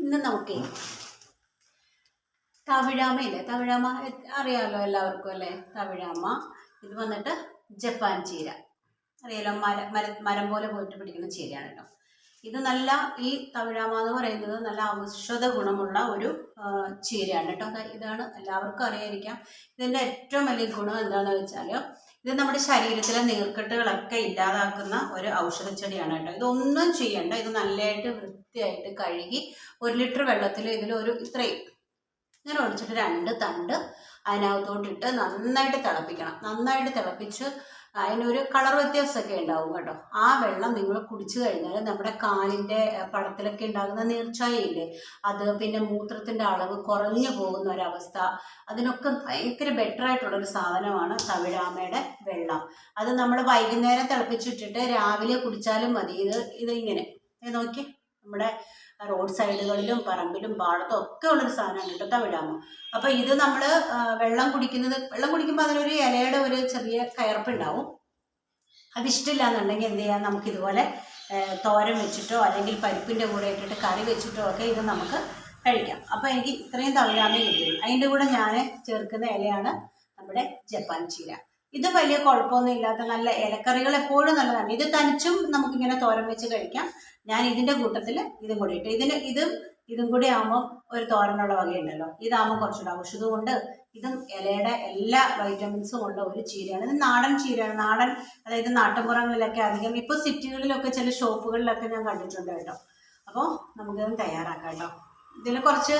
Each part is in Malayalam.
ഇന്ന് നമുക്ക് തവിഴാമ തവിഴാമയില്ലേ തവിഴാമ അറിയാമല്ലോ എല്ലാവർക്കും അല്ലേ? തവിഴാമ. ഇത് വന്നിട്ട് ജപ്പാൻ ചീര. അറിയാലോ മര മര മരം പോലെ പോയിട്ട് പിടിക്കുന്ന ചീരയാണ് കേട്ടോ. ഇത് നല്ല ഈ തവിഴാമ എന്ന് പറയുന്നത് നല്ല ഔഷധ ഗുണമുള്ള ഒരു ചീരയാണ് കേട്ടോ. ഇതാണ് എല്ലാവർക്കും അറിയാതിരിക്കാം ഇതിന്റെ ഏറ്റവും വലിയ ഗുണം എന്താണെന്ന് വെച്ചാൽ ഇത് നമ്മുടെ ശരീരത്തിലെ നീർക്കെട്ടുകളൊക്കെ ഇല്ലാതാക്കുന്ന ഒരു ഔഷധ ചെടിയാണ് കേട്ടോ. ഇതൊന്നും ചെയ്യണ്ട. ഇത് നല്ലതായിട്ട് വൃത്തിയായിട്ട് കഴുകി ഒരു ലിറ്റർ വെള്ളത്തിൽ ഇതിൽ ഒരു ഇത്രയും ഇങ്ങനെ ഒഴിച്ചിട്ട് രണ്ട് തണ്ട് അതിനകത്തോട്ടിട്ട് നന്നായിട്ട് തിളപ്പിക്കണം. നന്നായിട്ട് തിളപ്പിച്ച് അതിനൊരു കളർ വ്യത്യാസമൊക്കെ ഉണ്ടാവും കേട്ടോ. ആ വെള്ളം നിങ്ങൾ കുടിച്ചു കഴിഞ്ഞാൽ നമ്മുടെ കാലിന്റെ പടത്തിലൊക്കെ ഉണ്ടാകുന്ന നീർച്ചായയില്ലേ അത് പിന്നെ മൂത്രത്തിന്റെ അളവ് കുറഞ്ഞു പോകുന്ന ഒരവസ്ഥ അതിനൊക്കെ ഭയങ്കര ബെറ്റർ ആയിട്ടുള്ളൊരു സാധനമാണ് തവിഴാമയുടെ വെള്ളം. അത് നമ്മൾ വൈകുന്നേരം തിളപ്പിച്ചിട്ടിട്ട് രാവിലെ കുടിച്ചാലും മതി. ഇത് ഇത് ഇങ്ങനെ. നോക്കി നമ്മുടെ റോഡ് സൈഡുകളിലും പറമ്പിലും പാടത്തും ഒക്കെ ഉള്ളൊരു സാധനമാണ് കേട്ടോ തവിഴാമ അപ്പോൾ ഇത് നമ്മൾ വെള്ളം കുടിക്കുന്നത് വെള്ളം കുടിക്കുമ്പോൾ അതിനൊരു ഇലയുടെ ഒരു ചെറിയ കയർപ്പുണ്ടാവും അതിഷ്ടമില്ല എന്നുണ്ടെങ്കിൽ എന്ത് ചെയ്യാം നമുക്ക് ഇതുപോലെ തോരൻ വെച്ചിട്ടോ അല്ലെങ്കിൽ പരിപ്പിന്റെ കൂടെ ഇട്ടിട്ട് കറി വെച്ചിട്ടോ ഒക്കെ ഇത് നമുക്ക് കഴിക്കാം. അപ്പോൾ എനിക്ക് ഇത്രയും തവിഴാമേ കിട്ടിയുള്ളൂ അതിന്റെ കൂടെ ഞാൻ ചേർക്കുന്ന ഇലയാണ് നമ്മുടെ ജപ്പാൻ ചീര. ഇത് വലിയ കുഴപ്പമൊന്നും ഇല്ലാത്ത നല്ല ഇലക്കറികൾ എപ്പോഴും നല്ലതാണ്. ഇത് തനിച്ചും നമുക്കിങ്ങനെ തോരൻ വെച്ച് കഴിക്കാം. ഞാൻ ഇതിന്റെ കൂട്ടത്തിൽ ഇതും കൂടി ഇട്ട് ഇതിന് ഇതും ഇതും കൂടി ആകുമ്പോൾ ഒരു തോരനുള്ള വകയുണ്ടല്ലോ ഇതാകുമ്പോൾ കുറച്ചുകൂടെ ഔഷധവും ഉണ്ട് ഇതും ഇലയുടെ എല്ലാ വൈറ്റമിൻസും ഉള്ള ഒരു ചീരയാണ്. ഇത് നാടൻ ചീരയാണ്. നാടൻ അതായത് നാട്ടുമ്പുറങ്ങളിലൊക്കെ അധികം ഇപ്പോൾ സിറ്റികളിലൊക്കെ ചില ഷോപ്പുകളിലൊക്കെ ഞാൻ കണ്ടിട്ടുണ്ട് കേട്ടോ. അപ്പോൾ നമുക്കിതും തയ്യാറാക്കാം കേട്ടോ. ഇതിൽ കുറച്ച്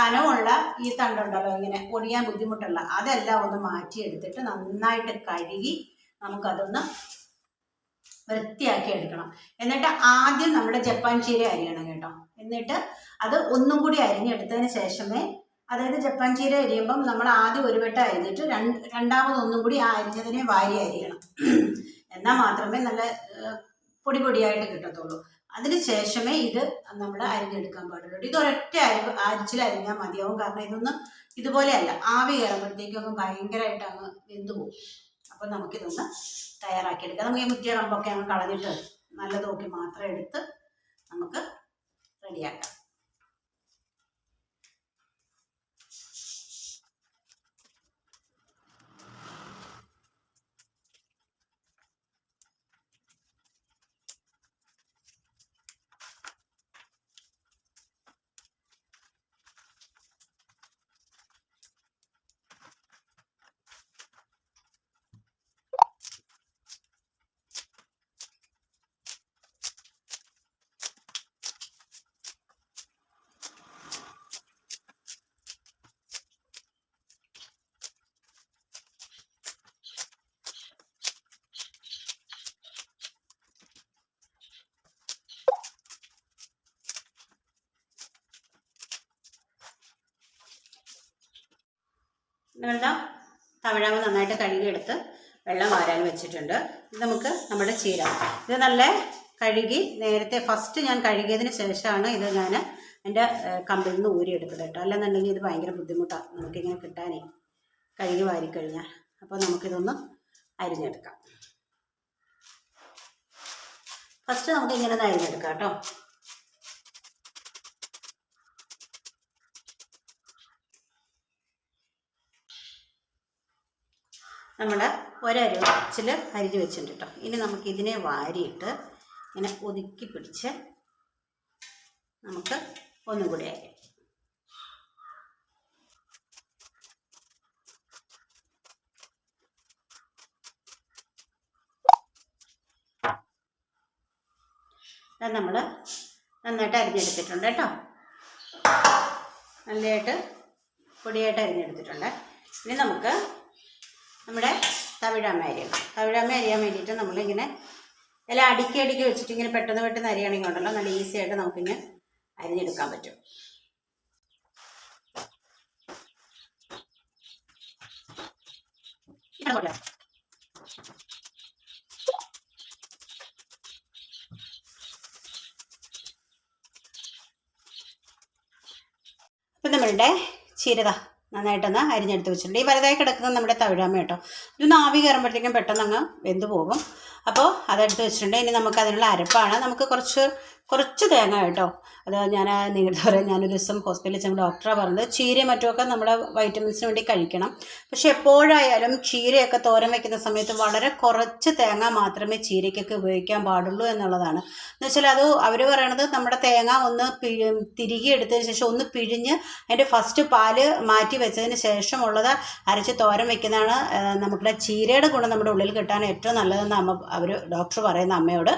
കനമുള്ള ഈ തണ്ടുണ്ടല്ലോ ഇങ്ങനെ ഒടിയാൻ ബുദ്ധിമുട്ടുള്ള അതെല്ലാം ഒന്ന് മാറ്റിയെടുത്തിട്ട് നന്നായിട്ട് കഴുകി നമുക്കതൊന്ന് വൃത്തിയാക്കി എടുക്കണം. എന്നിട്ട് ആദ്യം നമ്മുടെ ജപ്പാൻ ചീര അരിയണം കേട്ടോ. എന്നിട്ട് അത് ഒന്നും കൂടി അരിഞ്ഞെടുത്തതിന് ശേഷമേ അതായത് ജപ്പാൻ ചീര അരിയുമ്പം നമ്മൾ ആദ്യം ഒരു വട്ടം അരിഞ്ഞിട്ട് രണ്ട് രണ്ടാമത് ഒന്നും കൂടി ആ അരിഞ്ഞതിനെ വാരി അരിയണം. എന്നാൽ മാത്രമേ നല്ല പൊടി പൊടിയായിട്ട് കിട്ടത്തുള്ളൂ. അതിന് ശേഷമേ ഇത് നമ്മൾ അരിഞ്ഞെടുക്കാൻ പാടുള്ളൂ. ഇത് ഒരൊറ്റ അരി അരിച്ചിൽ അരിഞ്ഞാൽ മതിയാവും. കാരണം ഇതൊന്നും ഇതുപോലെയല്ല. ആവി കയറുമ്പോഴത്തേക്കൊക്കെ ഭയങ്കരമായിട്ട് അങ്ങ് വെന്തു പോകും. അപ്പോൾ നമുക്കിതൊന്ന് തയ്യാറാക്കിയെടുക്കാം. നമുക്ക് ഈ മുറ്റിയ റമ്പൊക്കെ അങ്ങ് കളഞ്ഞിട്ട് നല്ല മാത്രം എടുത്ത് നമുക്ക് റെഡിയാക്കാം. വെള്ളം തവഴാവ് നന്നായിട്ട് കഴുകിയെടുത്ത് വെള്ളം വാരാൻ വെച്ചിട്ടുണ്ട്. ഇത് നമുക്ക് നമ്മുടെ ചീര. ഇത് നല്ല കഴുകി നേരത്തെ ഫസ്റ്റ് ഞാൻ കഴുകിയതിന് ശേഷമാണ് ഇത് ഞാൻ എന്റെ കമ്പിൽ നിന്ന് ഊരിയെടുത്തത് കേട്ടോ. അല്ലെന്നുണ്ടെങ്കിൽ ഇത് ഭയങ്കര ബുദ്ധിമുട്ടാണ് നമുക്കിങ്ങനെ കിട്ടാനേ കഴുകി വാരിക്കഴിഞ്ഞാൽ. അപ്പോൾ നമുക്കിതൊന്ന് അരിഞ്ഞെടുക്കാം. ഫസ്റ്റ് നമുക്ക് ഇങ്ങനെ അരിഞ്ഞെടുക്കാം കേട്ടോ. നമ്മൾ ഒരരുച്ചിൽ അരിഞ്ഞ് വെച്ചിട്ടുണ്ട് കേട്ടോ ഇനി നമുക്ക് ഇതിനെ വാരിയിട്ട് ഇങ്ങനെ ഒതുക്കി പിടിച്ച് നമുക്ക് ഒന്നും കൂടി അരിയാം അത് നമ്മൾ നന്നായിട്ട് അരിഞ്ഞെടുത്തിട്ടുണ്ട് കേട്ടോ നല്ലതായിട്ട് പൊടിയായിട്ട് അരിഞ്ഞെടുത്തിട്ടുണ്ട്. ഇനി നമുക്ക് നമ്മുടെ തവിഴാമ അരിയണം തവിഴാമ അരിയാൻ വേണ്ടിയിട്ട് നമ്മളിങ്ങനെ ഇല അടുക്കി അടുക്കി വെച്ചിട്ട് ഇങ്ങനെ പെട്ടെന്ന് പെട്ടെന്ന് അരിയണമെങ്കിൽ ഉണ്ടല്ലോ നല്ല ഈസി ആയിട്ട് നമുക്കിങ്ങനെ അരിഞ്ഞെടുക്കാൻ പറ്റും. അപ്പം നമ്മളുടെ ചീരത നന്നായിട്ടൊന്ന് അരിഞ്ഞെടുത്ത് വെച്ചിട്ടുണ്ട്. ഈ വലുതായി കിടക്കുന്നത് നമ്മുടെ തവിഴാമ കേട്ടോ. ഇതൊന്ന് ആവി കയറുമ്പോഴത്തേക്കും പെട്ടെന്ന് അങ്ങ് വെന്ത് പോകും. അപ്പോൾ അതെടുത്ത് വെച്ചിട്ടുണ്ട്. ഇനി നമുക്ക് അതിനുള്ള അരപ്പാണ്. നമുക്ക് കുറച്ച് കുറച്ച് തേങ്ങ കേട്ടോ. അത് ഞാൻ നിങ്ങളുടെ പറയാം ഞാനൊരു ദിവസം ഹോസ്പിറ്റലിൽ ചെന്ന് ഡോക്ടറാണ് പറഞ്ഞത് ചീരയും മറ്റുമൊക്കെ നമ്മുടെ വൈറ്റമിൻസിന് വേണ്ടി കഴിക്കണം. പക്ഷെ എപ്പോഴായാലും ചീരയൊക്കെ തോരൻ വയ്ക്കുന്ന സമയത്ത് വളരെ കുറച്ച് തേങ്ങ മാത്രമേ ചീരയ്ക്കൊക്കെ ഉപയോഗിക്കാൻ പാടുള്ളൂ എന്നുള്ളതാണ്. എന്ന് വെച്ചാൽ അത് അവർ പറയണത് നമ്മുടെ തേങ്ങ ഒന്ന് പിഴി തിരികെ എടുത്തതിന് ശേഷം ഒന്ന് പിഴിഞ്ഞ് അതിന്റെ ഫസ്റ്റ് പാൽ മാറ്റി വെച്ചതിന് ശേഷമുള്ളത് അരച്ച് തോരൻ വയ്ക്കുന്നതാണ് നമ്മുടെ ചീരയുടെ ഗുണം നമ്മുടെ ഉള്ളിൽ കിട്ടാൻ ഏറ്റവും നല്ലതെന്ന് അമ്മ അവർ ഡോക്ടർ പറയുന്ന അമ്മയോട്.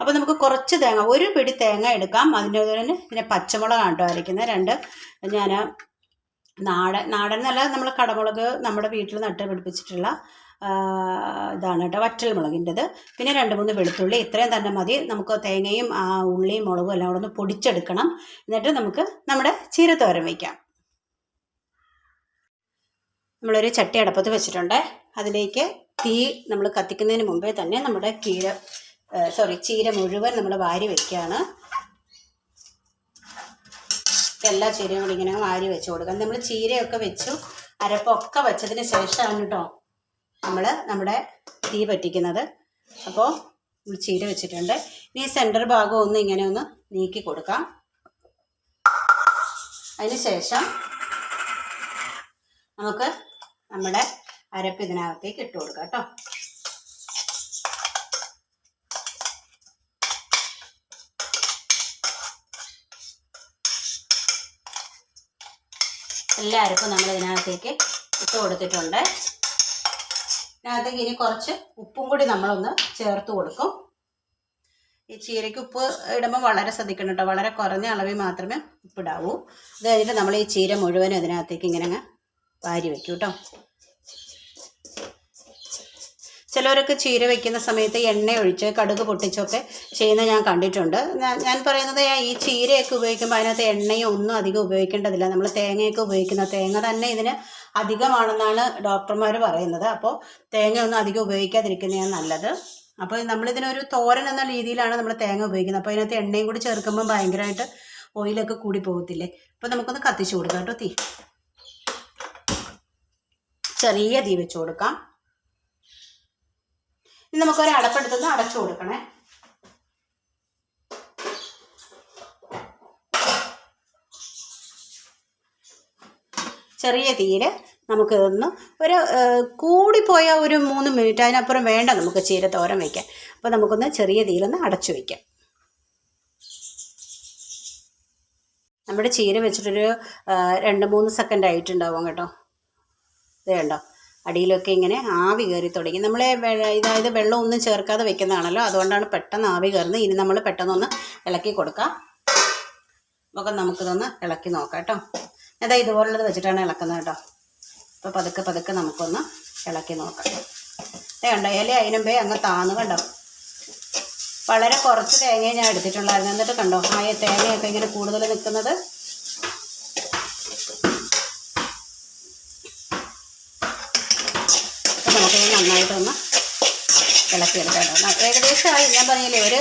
അപ്പോൾ നമുക്ക് കുറച്ച് തേങ്ങ ഒരു പിടി തേങ്ങ എടുക്കാം. അതിന്റെ തന്നെ പിന്നെ പച്ചമുളകാണ് കേട്ടോ അരയ്ക്കുന്നത്. രണ്ട് ഞാൻ നാടൻ നാടൻ എന്നല്ല നമ്മൾ കടമുളക് നമ്മുടെ വീട്ടിൽ നട്ട് പിടിപ്പിച്ചിട്ടുള്ള ഇതാണ് കേട്ടോ വറ്റൽ മുളകിന്റെത്. പിന്നെ രണ്ട് മൂന്ന് വെളുത്തുള്ളി ഇത്രയും തന്നെ മതി. നമുക്ക് തേങ്ങയും ആ ഉള്ളിയും മുളകും എല്ലാം കൂടെ ഒന്ന് പൊടിച്ചെടുക്കണം. എന്നിട്ട് നമുക്ക് നമ്മുടെ ചീരത്തോരൻ വയ്ക്കാം നമ്മളൊരു ചട്ടി അടപ്പത്ത് വെച്ചിട്ടുണ്ട്. അതിലേക്ക് തീ നമ്മൾ കത്തിക്കുന്നതിന് മുമ്പേ തന്നെ നമ്മുടെ കീര സോറി ചീര മുഴുവൻ നമ്മൾ വാരി വെക്കുകയാണ്. എല്ലാ ചീരയും കൂടി ഇങ്ങനെ വാരി വെച്ച് കൊടുക്കാം. നമ്മൾ ചീരയൊക്കെ വെച്ചു അരപ്പൊക്കെ വെച്ചതിന് ശേഷമാണ് കേട്ടോ നമ്മൾ നമ്മുടെ തീ പറ്റിക്കുന്നത്. അപ്പോൾ നമ്മൾ ചീര വെച്ചിട്ടുണ്ട്. ഇനി സെന്റർ ഭാഗം ഒന്ന് ഇങ്ങനെ ഒന്ന് നീക്കി കൊടുക്കാം. അതിന് ശേഷം നമുക്ക് നമ്മുടെ അരപ്പ് ഇതിനകത്തേക്ക് ഇട്ട് കൊടുക്കാം കേട്ടോ. എല്ലാ അരപ്പും നമ്മൾ ഇതിനകത്തേക്ക് ഇട്ട് കൊടുത്തിട്ടുണ്ട്. ഇതിനകത്തേക്ക് ഇനി കുറച്ച് ഉപ്പും കൂടി നമ്മളൊന്ന് ചേർത്ത് കൊടുക്കും. ഈ ചീരയ്ക്ക് ഉപ്പ് ഇടുമ്പോൾ വളരെ ശ്രദ്ധിക്കണം കേട്ടോ. വളരെ കുറഞ്ഞ അളവിൽ മാത്രമേ ഉപ്പിടാവൂ. അത് കഴിഞ്ഞിട്ട് നമ്മൾ ഈ ചീര മുഴുവനും ഇതിനകത്തേക്ക് ഇങ്ങനെ വാരി വെക്കും കേട്ടോ. ചിലവരൊക്കെ ചീര വെക്കുന്ന സമയത്ത് എണ്ണ ഒഴിച്ച് കടുക് പൊട്ടിച്ചൊക്കെ ചെയ്യുന്ന ഞാൻ കണ്ടിട്ടുണ്ട്. ഞാൻ- ഞാൻ പറയുന്നത് ഈ ചീരയൊക്കെ ഉപയോഗിക്കുമ്പോൾ അതിനകത്ത് എണ്ണയും ഒന്നും അധികം ഉപയോഗിക്കേണ്ടതില്ല. നമ്മൾ തേങ്ങയൊക്കെ ഉപയോഗിക്കുന്ന തേങ്ങ തന്നെ ഇതിന് അധികമാണെന്നാണ് ഡോക്ടർമാർ പറയുന്നത്. അപ്പോൾ തേങ്ങയൊന്നും അധികം ഉപയോഗിക്കാതിരിക്കുന്നതാണ് നല്ലത്. അപ്പോൾ നമ്മളിതിനൊരു തോരൻ എന്ന രീതിയിലാണ് നമ്മൾ തേങ്ങ ഉപയോഗിക്കുന്നത്. അപ്പോൾ അതിനകത്ത് എണ്ണയും കൂടി ചേർക്കുമ്പോൾ ഭയങ്കരമായിട്ട് ഓയിലൊക്കെ കൂടി പോകത്തില്ലേ? അപ്പോൾ നമുക്കൊന്ന് കത്തിച്ച് കൊടുക്കാം കേട്ടോ തീ. ചെറിയ തീ വെച്ച് കൊടുക്കാം. ഇനി നമുക്കൊരു അടപ്പെടുത്തുനിന്ന് അടച്ചു കൊടുക്കണേ. ചെറിയ തീയിൽ നമുക്ക് ഇതൊന്ന് ഒരു കൂടിപ്പോയ ഒരു മൂന്ന് മിനിറ്റ് അതിനപ്പുറം വേണ്ട നമുക്ക് ചീര തോരം വയ്ക്കാൻ അപ്പോൾ നമുക്കൊന്ന് ചെറിയ തീയിലൊന്ന് അടച്ചു വയ്ക്കാം നമ്മുടെ ചീര വെച്ചിട്ടൊരു രണ്ട് മൂന്ന് സെക്കൻഡ് ആയിട്ടുണ്ടാവും കേട്ടോ. ഇത് കണ്ടോ? അടിയിലൊക്കെ ഇങ്ങനെ ആവി കയറി തുടങ്ങി. നമ്മൾ ഇതായത് വെള്ളം ഒന്നും ചേർക്കാതെ വെക്കുന്നതാണല്ലോ. അതുകൊണ്ടാണ് പെട്ടെന്ന് ആവി കയറുന്നത്. ഇനി നമ്മൾ പെട്ടെന്നൊന്ന് ഇളക്കി കൊടുക്കാം. അപ്പോൾ നമുക്കിതൊന്ന് ഇളക്കി നോക്കാം കേട്ടോ. അതാ ഇതുപോലുള്ളത് വെച്ചിട്ടാണ് ഇളക്കുന്നത് കേട്ടോ. അപ്പോൾ പതുക്കെ പതുക്കെ നമുക്കൊന്ന് ഇളക്കി നോക്കാം. ദേ കണ്ടോ ഇല അതിനുമ്പേ അങ്ങ് താന്ന് കണ്ടോ? വളരെ കുറച്ച് തേങ്ങയെ ഞാൻ എടുത്തിട്ടുണ്ടായിരുന്നു എന്നിട്ട് കണ്ടോ ആ തേങ്ങയൊക്കെ ഇങ്ങനെ കൂടുതൽ നിൽക്കുന്നത് അപ്പോൾ നമുക്കിത് നന്നായിട്ടൊന്ന് ഇളക്കിയെടുക്കാം ഏകദേശമായി ഞാൻ പറഞ്ഞില്ലേ ഒരു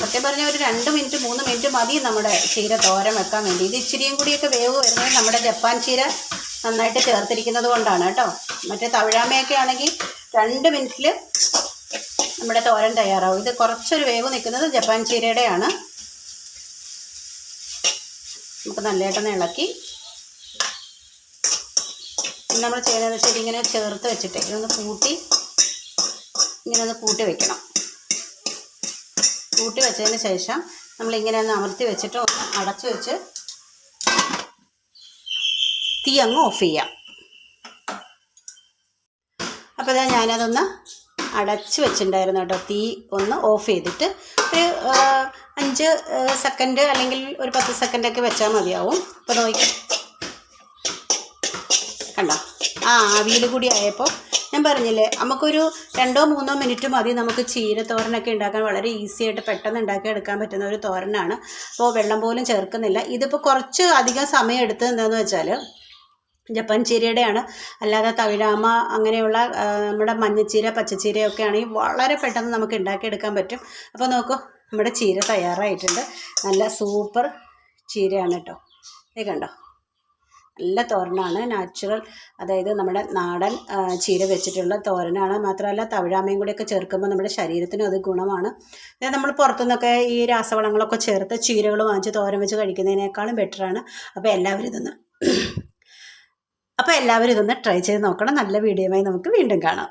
സത്യം പറഞ്ഞാൽ ഒരു രണ്ട് മിനിറ്റ് മൂന്ന് മിനിറ്റ് മതി നമ്മുടെ ചീര തോരൻ വെക്കാൻ വേണ്ടി. ഇത് ഇച്ചിരിയും കൂടിയൊക്കെ വേവ് വരുന്നത് നമ്മുടെ ജപ്പാൻ ചീര നന്നായിട്ട് ചേർത്തിരിക്കുന്നത് കൊണ്ടാണ് കേട്ടോ. മറ്റേ തവിഴാമയൊക്കെ ആണെങ്കിൽ രണ്ട് മിനിറ്റിൽ നമ്മുടെ തോരൻ തയ്യാറാവും. ഇത് കുറച്ചൊരു വേവ് നിൽക്കുന്നത് ജപ്പാൻ ചീരയുടെയാണ്. നമുക്ക് നല്ലതായിട്ടൊന്ന് ഇളക്കി. നമ്മൾ ചെയ്യുന്നത് വെച്ചാൽ ഇങ്ങനെ ചേർത്ത് വെച്ചിട്ട് ഇതൊന്ന് കൂട്ടി ഇങ്ങനെ ഒന്ന് കൂട്ടി വെക്കണം. കൂട്ടി വെച്ചതിന് ശേഷം നമ്മളിങ്ങനെ ഒന്ന് അമർത്തി വെച്ചിട്ട് അടച്ചു വെച്ച് തീ അങ്ങ് ഓഫ് ചെയ്യാം. അപ്പോൾ ഇതാ ഞാനതൊന്ന് അടച്ച് വെച്ചിട്ടുണ്ടായിരുന്നു കേട്ടോ. തീ ഒന്ന് ഓഫ് ചെയ്തിട്ട് ഒരു അഞ്ച് സെക്കൻഡ് അല്ലെങ്കിൽ ഒരു പത്ത് സെക്കൻഡൊക്കെ വെച്ചാൽ മതിയാവും. അപ്പോൾ നോക്കി. കണ്ടോ? ആ ആവിയിൽ കൂടി ആയപ്പോൾ ഞാൻ പറഞ്ഞില്ലേ നമുക്കൊരു രണ്ടോ മൂന്നോ മിനിറ്റ് മതി നമുക്ക് ചീര തോരനൊക്കെ ഉണ്ടാക്കാൻ. വളരെ ഈസി ആയിട്ട് പെട്ടെന്ന് ഉണ്ടാക്കി എടുക്കാൻ പറ്റുന്ന ഒരു തോരനാണ്. അപ്പോൾ വെള്ളം പോലും ചേർക്കുന്നില്ല. ഇതിപ്പോൾ കുറച്ച് അധികം സമയം എടുത്തത് എന്താണെന്ന് വെച്ചാൽ ജപ്പാൻ ചീരയുടെയാണ്. അല്ലാതെ തവിഴാമ അങ്ങനെയുള്ള നമ്മുടെ മഞ്ഞച്ചീര പച്ചച്ചീരയൊക്കെ ആണെങ്കിൽ വളരെ പെട്ടെന്ന് നമുക്ക് ഉണ്ടാക്കിയെടുക്കാൻ പറ്റും. അപ്പോൾ നോക്കൂ നമ്മുടെ ചീര തയ്യാറായിട്ടുണ്ട്. നല്ല സൂപ്പർ ചീരയാണ് കേട്ടോ. ഇത് കണ്ടോ? നല്ല തോരനാണ്. നാച്ചുറൽ അതായത് നമ്മുടെ നാടൻ ചീര വെച്ചിട്ടുള്ള തോരനാണ്. മാത്രമല്ല തവിഴാമയും കൂടെയൊക്കെ ചേർക്കുമ്പോൾ നമ്മുടെ ശരീരത്തിനും അത് ഗുണമാണ്. അതായത് നമ്മൾ പുറത്തുനിന്നൊക്കെ ഈ രാസവളങ്ങളൊക്കെ ചേർത്ത് ചീരകൾ വാങ്ങിച്ച് തോരൻ വെച്ച് കഴിക്കുന്നതിനേക്കാളും ബെറ്ററാണ് അപ്പോൾ എല്ലാവരും ഇതൊന്ന് അപ്പോൾ എല്ലാവരും ഇതൊന്ന് ട്രൈ ചെയ്ത് നോക്കണം. നല്ല വീഡിയോയുമായി നമുക്ക് വീണ്ടും കാണാം.